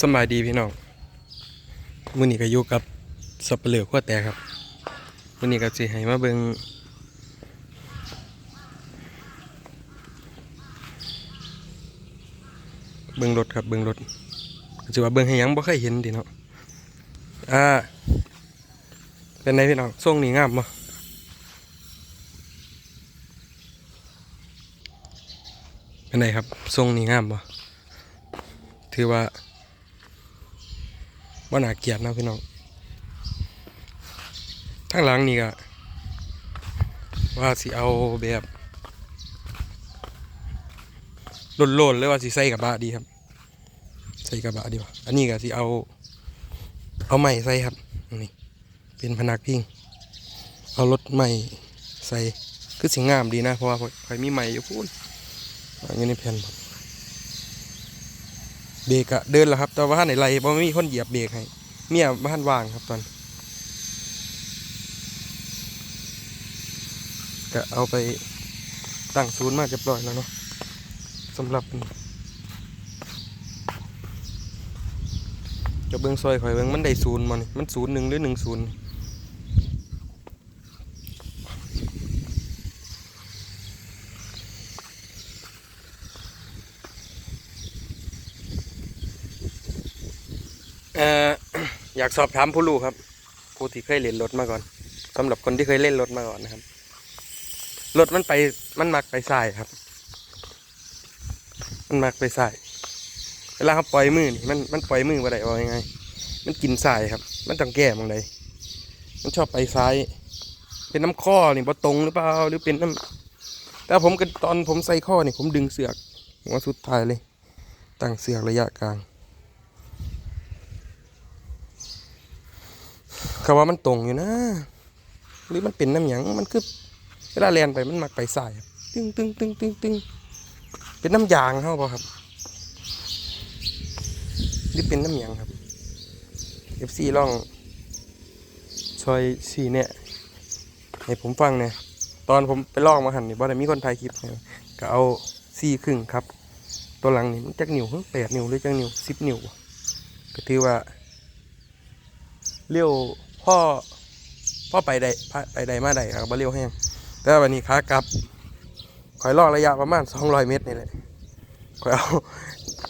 สบายดีพี่น้องมื้อนี้ก็อยู่กับสับเปลือกขั้วแตกครับมื้อนี้ก็สิให้มาเบิ่งเบิ่งรถครับเบิ่งรถสิว่าเบิ่งให้หยังบ่เคยเห็นดิเนาะอ่าเป็นไงพี่น้องทรงนี้งามบ่เป็นไงครับทรงนี้งามบ่ถือว่า ว่าน่าเกลียดนะพี่น้องทั้งหลังนี่ก็ว่าสิเอาแบบโลนๆหรือว่าสิใส่กระบะดีครับ ใส่กระบะดีกว่าอันนี้ก็สิเอา เอาไม้ใส่ครับนี่เป็นพนักพิงเอารถใหม่ใส่คือสิงามดีนะเพราะว่าใครมีใหม่อยู่พูนอันนี้แผ่นผม เบรกอะเดินแล้วครับ แต่ว่าในไรเพราะไม่มีคนเหยียบเบรกให้เมียบ้านว่างครับตอนก็เอาไปตั้งศูนย์มาเรียบร้อยแล้วเนาะสำหรับจะเบิ้งซอยข่อยเบิ้งมันได้ศูนย์มานี่มันศูนย์หนึ่งหรือหนึ่งศูนย์ เอ่ออยากสอบถามผู้รู้ครับ ผู้ที่เคยเล่นรถมาก่อนสำหรับคนที่เคยเล่นรถมาก่อนนะครับรถมันไปมันมักไปสายครับ มันมักไปสายเวลาเขาปล่อยมือนี่มันมันปล่อยมือมาได้ว่ายังไง มันกินสายครับ มันต้องแก้มองใดมันชอบไปซ้าย เป็นน้ำข้อนี่บ่ตรงหรือเปล่าหรือเป็นน้ำแต่ผมก็ตอนผมใส่ข้อนี่ผมดึงเสือกหัวสุดท้ายเลย ตั้งเสือกระยะกลาง เขาว่ามันตรงอยู่นะ หรือมันเป็นน้ำหยังมันคือเวลาแลนไปมันมักไปสายตึงตึงตึงตึงตึงเป็นน้ำยางเขาเปล่ครับ หรือเป็นน้ำหยังครับเอฟซีล่องช่วยสีเนี่ยให้ผมฟังเนี่ยตอนผมไปลองมาหันนี่บ่ได้มีคนถ่ายคลิปก็เอาซีครึ่งครับ ตัวหลังนี่มันจักนิ้วแปดนิ้วหรือจักนิ้วสิบนิ้วก็ถือว่าเลี้ยว พ่อพ่อไปได้ไปได้มาได้ครับบ่เลี้ยวแห้งแต่ว่าวันนี้ขากลับคอยลอกระยะประมาณ200เมตรนี่แหละคอยเอา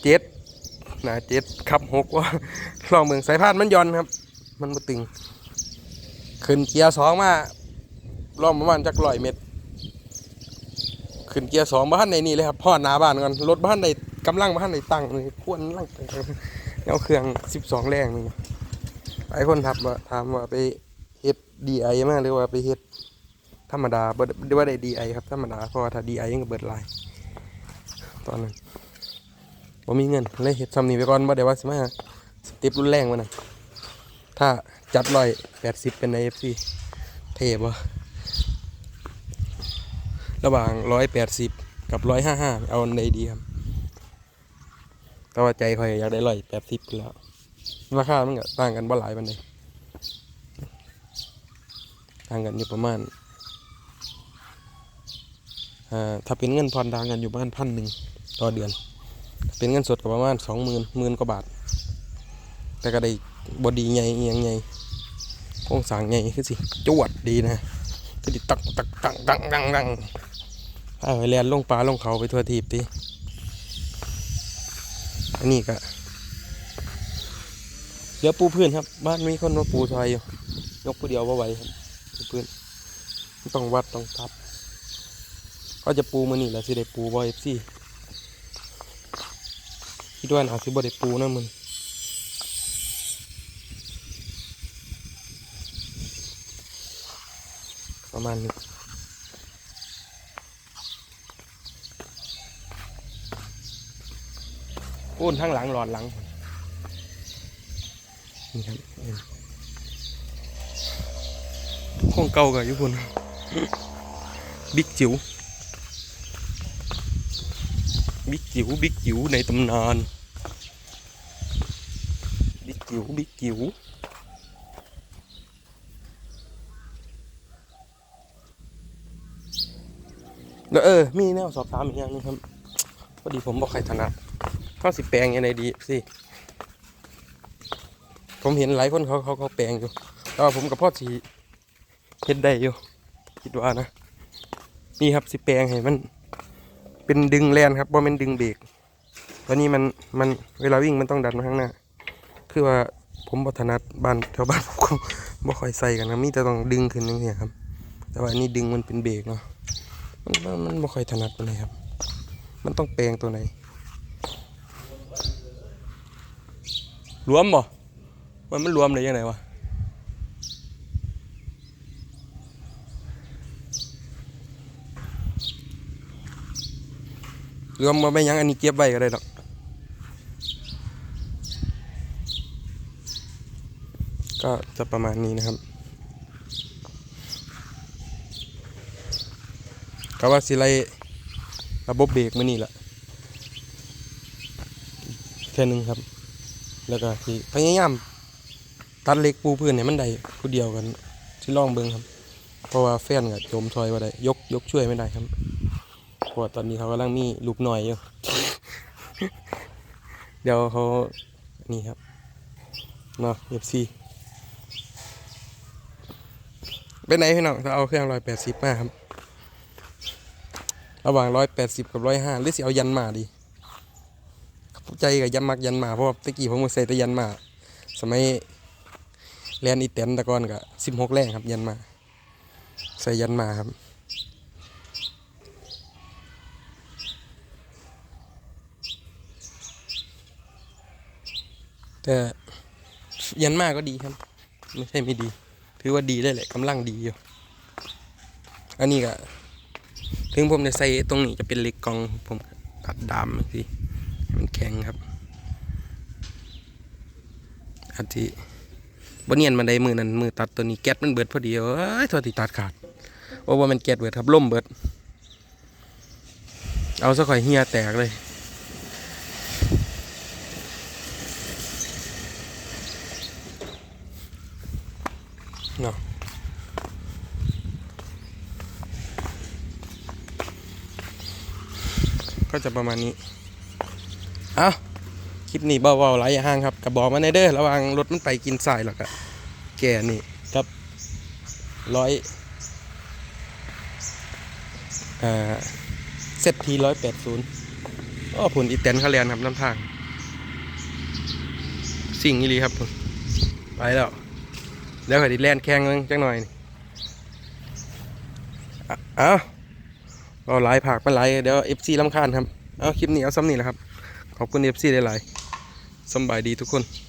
เจ็ดนะเจ็ดขับหกว่าลองเมืองสายพานมันย่อนครับ มันมาตึง ขึ้นเกียร์สองมาลองประมาณจักร้อยเมตร ขึ้นเกียร์สองบ้านในนี่เลยครับพ่อหน้าบ้านก่อนรถบ้านในกำลังบ้านในตั้งเลยควนลังเอาเครื่องสิบสองแรงนี่ ลายคนทักว่าถามว่าไปเฮ็ดดีไอมาหรือว่าไปเฮ็ดธรรมดาบ่ได้ว่าได้ดีไอครับธรรมดาเพราะว่าถ้าดีไอยังเบิดลาย ตอนนั้นบ่มีเงินเลยเฮ็ดซ้ำนี้ไปก่อนบ่ได้ว่าสิมาสต็ปรุนแรงมาน่ะถ้าจัดร้อยแปดสิบเป็นใน FC เทบ่ระหว่างร้อยแปดสิบกับร้อยห้าห้าเอาอันดดีครับ แต่ว่าใจคอยอยากได้ร้อยแปดสิบแล้ว ราคามันก็ต่างกันบ่หลายปานใดต่างกันอยู่ประมาณอ่าถ้าเป็นเงินผ่อนต่างกันอยู่ประมาณพันหนึ่งต่อเดือน เป็นเงินสดก็ประมาณสองหมื่นหมื่นกว่าบาท แต่ก็ได้บอดีใหญ่เอียงใหญ่โครงสร้างใหญ่คือสิจวดดีนะคือดิตักตักตังตังตังตังถ้าไปเรียนลงปลาลงเขาไปทั่วทีบทีอันนี้ก็ เหลือปูพื้นครับ บ้านมีคนมาปูซอยอยู่ยกปูเดียวว่าไหวครับปูพื้นต้องวัดต้องทับเขาจะปูมือนี่แหละสิได้ปูบอยเอฟซีคิดว่าอาสิบ่ได้ปูนะมึงประมาณนี้ปูนทั้งหลังหลอดหลัง นี่ครับอืมของเก่ากับญี่ปุ่นบิ๊กจิ๋วบิ๊กจิ๋วบิ๊กจิ๋วในตำนานบิ๊กจิ๋วบิ๊กจิ๋วแล้วเออ มีแนวสอบถามอีกอย่างหนึงครับพอดีผมบอกใครถนัดข้าสิแปลงยังไงดีสิ ผมเห็นหลายคนเขาเขาเขาแปลงอยู่แต่ว่าผมกับพ่อสีเฮ็ดได้อยู่คิดว่านะนี่ครับสิแปลงให้มันเป็นดึงแลนครับว่ามันดึงเบรกตอนนี้มันมันเวลาวิ่งมันต้องดันมาข้างหน้า คือว่าผมบัถนัดบ้านแถวบ้านผมก็บ่ค่อยใส่กันนะมีแต่ต้องดึงขึ้นอย่างเงี้ยครับ แต่ว่าอันนี้ดึงมันเป็นเบรกเนาะมันมันบ่ค่อยถนัดปานใดครับ มันต้องแปลงตัวไหนรวมบ่ มันมันรวมได้ยังไงวะรวมมาไม่ยังอันนี้เก็บไว้ก็ได้ดอกก็จะประมาณนี้นะครับก็ว่าสิไลระบบเบรกมานี่แหละแค่หนึงครับ แล้วก็ที่พยายาม ตัดเล็กปูพื้นเนี่ยมันได้ผู้เดียวกันที่ล่องเบิ่งครับ เพราะว่าแฟนกับโจมทอยว่าได้ยกยกช่วยไม่ได้ครับเพราะว่าตอนนี้เขากำลังมีลูกหน่อยอยู่ เดี๋ยวเขานี่ครับเนาะเอฟซีเป็นไหนพี่น้องถ้าเอาเครื่องร้อยแปดสิบมาครับ ระหว่างร้อยแปดสิบกับร้อยห้าหรือสิเอายันมาดีใจกับยันมักยันมาเพราะว่าตะกี้ผมก็ใส่แต่ยันมา สมัย เรียนอีเต็นตะกอนกับสิบหกแรงครับ ยันมา ใส่ยันมาครับ แต่ยันมาก็ดีครับ ไม่ใช่ไม่ดี ถือว่าดีได้แหละกำลังดีอยู่อันนี้ก็ถึงผมจะใส่ตรงนี้จะเป็นเหล็กกองผมตัดดามสิมันแข็งครับอันที่ บนเนียนมันได้มือนั้นมือตัดตัวนี้แก๊สมันเบิดพอดีเอ้ยโทษที่ตัดขาดโอ้ว่ามันแก๊สเบิดครับล่มเบิด เอาซะข่อยเฮียแตกเลยเนาะก็จะประมาณนี้ เอาค ลิปนี้เบาๆหลายอย่างครับกระบอกมาในเด้อระวังรถมันไปกินสายหรอกอะแก่นี่ครับร้อยอ่าเซตทีร้อยแปดศูนย์อ้อผลอีแตนเขาเรียนครับน้ำทาง สิ่งนี้ลีครับผมไปแล้วเดี๋ยวขอดิแลนแข่งนึงจังหน่อยอะเอาเอาหลายผักไปหลายเดี๋ยวเอฟซีลำคาญครับ เอาคลิปนี้เอาซ้ำนี่แหละครับ ขอบคุณเอฟซีได้หลาย สบายดีทุกคน